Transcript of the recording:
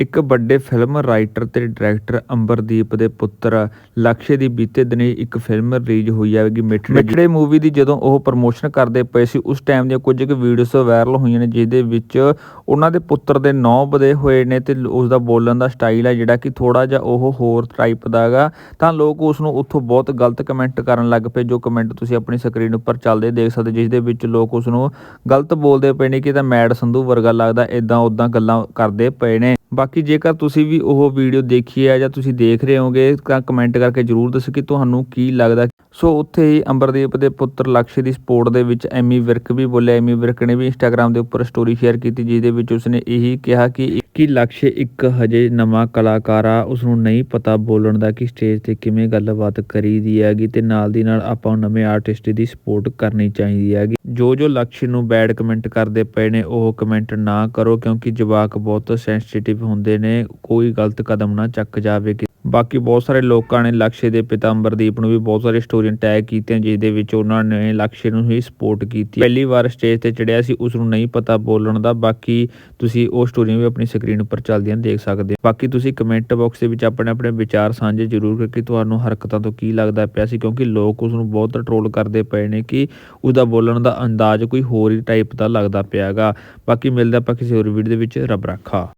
ਇੱਕ ਵੱਡੇ film writer ਤੇ ਡਾਇਰੈਕਟਰ ਅੰਬਰਦੀਪ ਦੇ ਪੁੱਤਰ ਲਕਸ਼ੇ ਦੀ ਬੀਤੇ ਦਿਨੀ ਇੱਕ ਫਿਲਮ ਰਿਲੀਜ਼ ਹੋਈ ਹੈਗੀ ਮਿੱਠੜੇ ਮਿੱਠੜੇ ਮੂਵੀ ਦੀ ਜਦੋਂ ਉਹ ਪ੍ਰਮੋਸ਼ਨ ਕਰਦੇ ਪਏ ਸੀ ਉਸ ਟਾਈਮ ਦੀਆਂ ਕੁਝ ਕੁ ਵੀਡੀਓਜ਼ ਵਾਇਰਲ ਹੋਈਆਂ ਨੇ ਜਿਹਦੇ ਵਿੱਚ ਉਹਨਾਂ ਦੇ ਪੁੱਤਰ ਦੇ ਨੌ ਵਧੇ ਹੋਏ ਨੇ ਤੇ ਉਸ ਦਾ ਬੋਲਣ ਦਾ ਸਟਾਈਲ ਹੈ ਜਿਹੜਾ ਕਿ ਥੋੜਾ ਜਿਹਾ ਉਹ ਹੋਰ ਟਾਈਪ ਦਾ ਹੈਗਾ। ਤਾਂ ਲੋਕ ਉਸ ਨੂੰ ਉੱਥੋਂ ਬਹੁਤ ਗਲਤ ਕਮੈਂਟ ਕਰਨ ਲੱਗ ਪਏ ਜੋ ਕਮੈਂਟ ਤੁਸੀਂ ਆਪਣੀ ਸਕਰੀਨ ਉੱਪਰ ਚੱਲਦੇ ਦੇਖ ਸਕਦੇ ਜਿਸ ਦੇ ਵਿੱਚ ਲੋਕ ਉਸ ਨੂੰ ਗਲਤ ਬੋਲਦੇ ਪਏ ਨੇ ਕਿ ਤਾਂ ਮੈਡ ਸੰਧੂ ਵਰਗਾ ਲੱਗਦਾ ਇਦਾਂ ਉਦਾਂ ਗੱਲਾਂ ਕਰਦੇ ਪਏ ਨੇ। ਬਾਕੀ ਜੇਕਰ ਤੁਸੀਂ ਵੀ ਉਹ ਵੀਡੀਓ ਦੇਖੀ ਹੈ ਜਾਂ ਤੁਸੀਂ ਦੇਖ ਰਹੇ ਹੋਗੇ, ਤਾਂ ਕਮੈਂਟ ਕਰਕੇ ਜਰੂਰ ਦੱਸੋ ਕਿ ਤੁਹਾਨੂੰ ਕੀ ਲੱਗਦਾ। ਸੋ ਉੱਥੇ ਹੀ ਅੰਬਰਦੀਪ ਦੇ ਪੁੱਤਰ ਲਕਸ਼ੇ ਦੀ ਸਪੋਰਟ ਦੇ ਵਿੱਚ ਐਮੀ ਵਿਰਕ ਵੀ ਬੋਲਿਆ। ਐਮੀ ਵਿਰਕ ਨੇ ਵੀ ਇੰਸਟਾਗ੍ਰam ਦੇ ਉੱਪਰ ਸਟੋਰੀ ਸ਼ੇਅਰ ਕੀਤੀ, ਜਿਹਦੇ ਵਿੱਚ ਉਸਨੇ ਇਹੀ ਕਿਹਾ ਕਿ ਕਿ ਲਕਸ਼ੇ ਇੱਕ ਹਜੇ ਨਵਾਂ ਕਲਾਕਾਰ ਆ ਉਸ ਨੂੰ ਨਹੀਂ ਪਤਾ ਬੋਲਣ ਦਾ ਕਿ ਸਟੇਜ ਤੇ ਕਿਵੇਂ ਗੱਲਬਾਤ ਕਰੀਦੀ ਹੈਗੀ ਤੇ ਨਾਲ ਦੀ ਨਾਲ ਆਪਾਂ ਨੂੰ ਨਵੇਂ ਆਰਟਿਸਟ ਦੀ ਸਪੋਰਟ ਕਰਨੀ ਚਾਹੀਦੀ ਹੈਗੀ। ਜੋ ਜੋ ਲਕਸ਼ੇ ਨੂੰ ਬੈਡ ਕਮੈਂਟ ਕਰਦੇ ਪਏ ਨੇ, ਉਹ ਕਮੈਂਟ ਨਾ ਕਰੋ ਕਿਉਂਕਿ ਜਵਾਕ ਬਹੁਤ ਸੈਂਸਿਟਿਵ ਹੁੰਦੇ ਨੇ, ਕੋਈ ਗਲਤ ਕਦਮ ਨਾ ਚੱਕ ਜਾਵੇ ਬਾਕੀ ਬਹੁਤ ਸਾਰੇ ਲੋਕਾਂ ਨੇ ਲਕਸ਼ੇ ਦੇ ਪਿਤਾ ਅੰਬਰਦੀਪ ਨੂੰ ਵੀ ਬਹੁਤ ਸਾਰੇ ਸਟੋਰੀਆਂ ਟੈਗ ਕੀਤੀਆਂ ਜਿਸ ਦੇ ਵਿੱਚ ਉਹਨਾਂ ਨੇ ਲਕਸ਼ੇ ਨੂੰ ਹੀ ਸਪੋਰਟ ਕੀਤੀ। ਪਹਿਲੀ ਵਾਰ ਸਟੇਜ ਤੇ ਚੜਿਆ ਸੀ ਉਸ ਨੂੰ ਨਹੀਂ ਪਤਾ ਬੋਲਣ ਦਾ। ਬਾਕੀ ਤੁਸੀਂ ਉਹ ਸਟੋਰੀਆਂ ਵੀ ਆਪਣੀ ਸਕਰੀਨ ਉੱਪਰ ਚੱਲਦੀਆਂ ਦੇਖ ਸਕਦੇ ਹੋ। ਬਾਕੀ ਤੁਸੀਂ ਕਮੈਂਟ ਬਾਕਸ ਦੇ ਵਿੱਚ ਆਪਣੇ ਆਪਣੇ ਵਿਚਾਰ ਸਾਂਝੇ ਜ਼ਰੂਰ ਕਰਕੇ ਤੁਹਾਨੂੰ ਹਰਕਤਾਂ ਤੋਂ ਕੀ ਲੱਗਦਾ ਪਿਆ ਸੀ, ਕਿਉਂਕਿ ਲੋਕ ਉਸ ਨੂੰ ਬਹੁਤ ਟ੍ਰੋਲ ਕਰਦੇ ਪਏ ਨੇ ਕਿ ਉਹਦਾ ਬੋਲਣ ਦਾ ਅੰਦਾਜ਼ ਕੋਈ ਹੋਰ ਹੀ ਟਾਈਪ ਦਾ ਲੱਗਦਾ ਪਿਆਗਾ ਬਾਕੀ ਮਿਲਦਾ ਆਪਾਂ ਕਿਸੇ ਹੋਰ ਵੀਡੀਓ ਦੇ ਵਿੱਚ। ਰੱਬ ਰਾਖਾ।